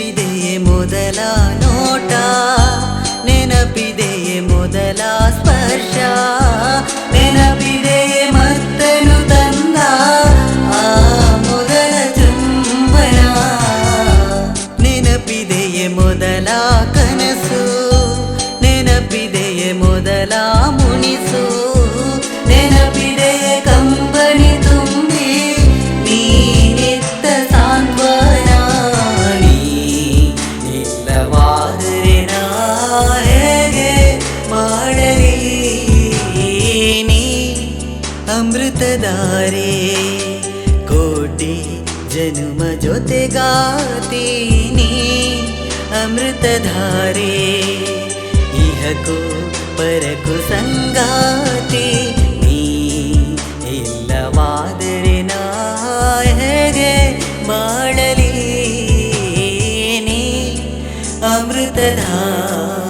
ನೆನಪಿದೆಯೇ ಮೊದಲ ನೋಟ ನೆನಪಿದೆಯೇ ಮೊದಲ ಸ್ಪರ್ಶ ನೆನಪಿದೆಯೇ ಮತ್ತನು ತಂದ ಆ ಮೊದಲ ಚುಂಬನ ನೆನಪಿದೆಯೇ ಮೊದಲ ಕನಸು ನೆನಪಿದೆಯೇ ಮೊದಲ ಇಲ್ಲವಾದರೆ ಹೇಗೆ ಮಾಡಲಿ. ನೀ ಅಮೃತಧಾರೆ, ಕೋಟಿ ಜನುಮ ಜೊತೆಗಾತೀನಿ ಅಮೃತಧಾರೆ, ಇಹಕು ಪರಕು ಸಂಗಾತಿ. ನೀ ಇಲ್ಲವಾದರೆ ನಾ ಹೇಗೆ ಮಾಡಲಿ. The I